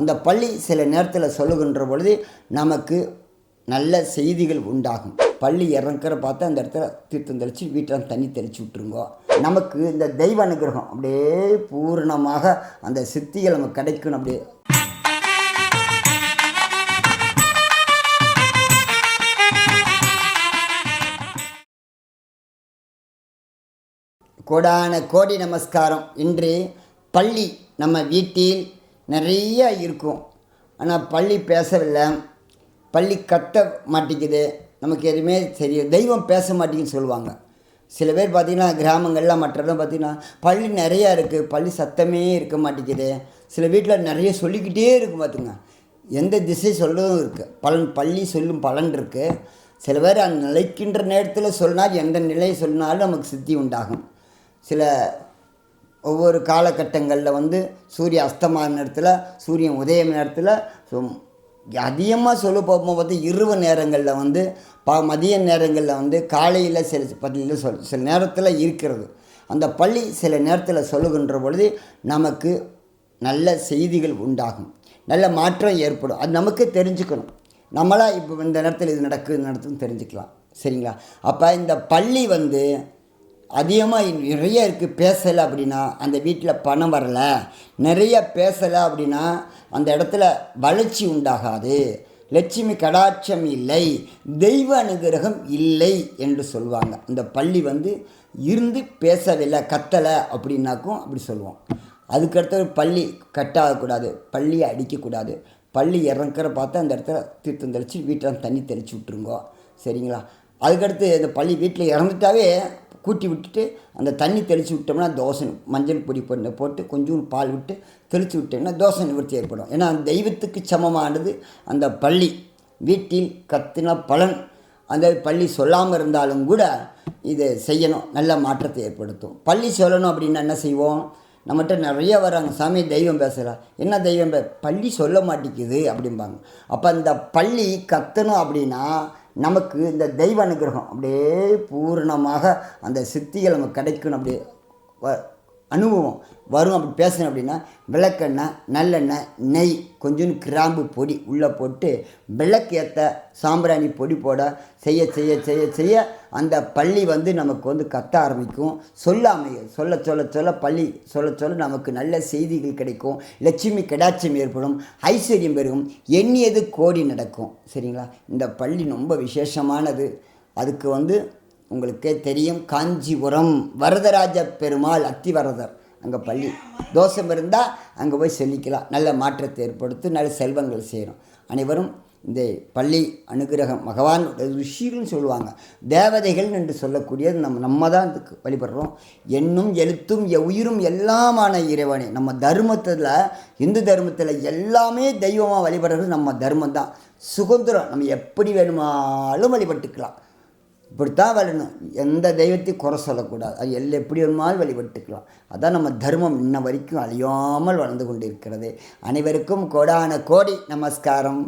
அந்த பள்ளி சில நேரத்தில் சொல்லுகின்ற பொழுது நமக்கு நல்ல செய்திகள் உண்டாகும். பள்ளி இறங்குற பார்த்து அந்த இடத்துல தீர்த்தம் தெளித்து வீட்டில் தண்ணி தெளித்து விட்டுருங்கோ. நமக்கு இந்த தெய்வ அனுகிரகம் அப்படியே பூரணமாக அந்த சித்திகள் நமக்கு கிடைக்கணும் அப்படியே. கோடான கோடி நமஸ்காரம். இன்று பள்ளி நம்ம வீட்டில் நிறைய இருக்கும். ஆனால் பள்ளி பேசவில்லை. பள்ளி கத்த மாட்டேங்குது. நமக்கு எதுவுமே தெரியும் தெய்வம் பேச மாட்டேங்குன்னு சொல்லுவாங்க. சில பேர் பார்த்திங்கன்னா கிராமங்கள்லாம் மற்றதெல்லாம் பார்த்திங்கன்னா பள்ளி நிறையா இருக்குது பள்ளி சத்தமே இருக்க மாட்டேங்குது. சில வீட்டில் நிறைய சொல்லிக்கிட்டே இருக்கும் பார்த்துங்க. எந்த திசை சொல்லவும் இருக்குது பலன் பள்ளி சொல்லும் பலன் இருக்குது சில பேர் அந்த நிலைக்கின்ற நேரத்தில் சொன்னால் எந்த நிலையை சொன்னாலும் நமக்கு சித்தி உண்டாகும். சில ஒவ்வொரு காலகட்டங்களில் வந்து சூரிய அஸ்தமான நேரத்தில் சூரியன் உதயம் நேரத்தில் அதிகமாக சொல்ல போகும்போது பார்த்து இரவு நேரங்களில் வந்து ப மதிய நேரங்களில் வந்து காலையில் சில பதிலில் சொல் சில நேரத்தில் இருக்கிறது. அந்த பள்ளி சில நேரத்தில் சொல்லுகின்ற பொழுது நமக்கு நல்ல செய்திகள் உண்டாகும். நல்ல மாற்றம் ஏற்படும். அது நமக்கு தெரிஞ்சுக்கணும். நம்மளாக இப்போ இந்த நேரத்தில் இது நடக்குது நடத்துன்னு தெரிஞ்சுக்கலாம். சரிங்களா? அப்போ இந்த பள்ளி வந்து அதிகமாக நிறைய இருக்குது பேசலை அப்படின்னா அந்த வீட்டில் பணம் வரலை. நிறைய பேசலை அப்படின்னா அந்த இடத்துல வளர்ச்சி உண்டாகாது. லட்சுமி கடாட்சம் இல்லை. தெய்வ அனுகிரகம் இல்லை என்று சொல்லுவாங்க. இந்த பள்ளி வந்து இருந்து பேசவில்லை கத்தலை அப்படின்னாக்கும் அப்படி சொல்லுவோம். அதுக்கடுத்தது பள்ளி கட்டாகக்கூடாது பள்ளியை அடிக்கக்கூடாது. பள்ளி இறங்குற பார்த்தா அந்த இடத்துல தீர்த்தம் தெளித்து வீட்டில் தண்ணி தெளித்து விட்டுருங்கோ. சரிங்களா? அதுக்கடுத்து அந்த பள்ளி வீட்டில் இறந்துட்டாவே கூட்டி விட்டுட்டு அந்த தண்ணி தெளித்து விட்டோம்னா தோசை மஞ்சள் பொடி பண்ண போட்டு கொஞ்சம் பால் விட்டு தெளித்து விட்டோம்னா தோசை நிவர்த்தி ஏற்படும். ஏன்னா தெய்வத்துக்கு சமமானது அந்த பள்ளி. வீட்டில் கத்தின பலன். அந்த பள்ளி சொல்லாமல் இருந்தாலும் கூட இதை செய்யணும். நல்ல மாற்றத்தை ஏற்படுத்தும். பள்ளி சொல்லணும் அப்படின்னா என்ன செய்வோம்? நம்மகிட்ட நிறைய வராங்க. சாமி தெய்வம் பேசுகிறா என்ன தெய்வம்? பே பள்ளி சொல்ல மாட்டேங்குது அப்படிம்பாங்க. அப்போ அந்த பள்ளி கத்தணும் அப்படின்னா நமக்கு இந்த தெய்வ அனுகிரகம் அப்படியே பூரணமாக அந்த சித்திகள் நமக்கு கிடைக்கணும் அப்படியே. வ- அனுபவம் வரும் அப்படி பேசணும் அப்படின்னா விளக்கெண்ணெய் நல்லெண்ணெய் நெய் கொஞ்சோண்டு கிராம்பு பொடி உள்ளே போட்டு விளக்கு ஏற்ற சாம்பிராணி பொடி போட செய்ய செய்ய செய்ய செய்ய அந்த பள்ளி வந்து நமக்கு வந்து கத்த ஆரம்பிக்கும். சொல்லாமைய சொல்ல சொல்ல சொல்ல பள்ளி சொல்ல சொல்ல நமக்கு நல்ல செய்திகள் கிடைக்கும். லட்சுமி கடாட்சியம் ஏற்படும். ஐஸ்வர்யம் பெருகும் எண்ணியது கோடி நடக்கும். சரிங்களா? இந்த பள்ளி ரொம்ப விசேஷமானது. அதுக்கு வந்து உங்களுக்கே தெரியும் காஞ்சிபுரம் வரதராஜ பெருமாள் அத்திவரதர் அங்கே பள்ளி. தோஷம் இருந்தால் அங்கே போய் சொல்லிக்கலாம். நல்ல மாற்றத்தை ஏற்படுத்தி நல்ல செல்வங்கள் செய்கிறோம் அனைவரும் இந்த பள்ளி அனுகிரகம் பகவான் ரிஷிகள்னு சொல்லுவாங்க. தேவதைகள் என்று சொல்லக்கூடியது நம்ம நம்ம தான் இதுக்கு வழிபடுறோம். எண்ணும் எழுத்தும் எ- உயிரும் எல்லாமான இறைவனே. நம்ம தர்மத்தில் இந்து தர்மத்தில் எல்லாமே தெய்வமாக வழிபடுறது நம்ம தர்மம் தான் சுதந்திரம் நம்ம எப்படி வேணுமாலும் வழிபட்டுக்கலாம். இப்படித்தான் வளரணும் எந்த தெய்வத்தையும் குறை சொல்லக்கூடாது. அது எல்லாம் எப்படி வேணுமாலும் வழிபட்டுக்கலாம். அதான் நம்ம தர்மம். இன்ன வரைக்கும் அழியாமல் வளர்ந்து கொண்டிருக்கிறது. அனைவருக்கும் கோடான கோடி நமஸ்காரம்.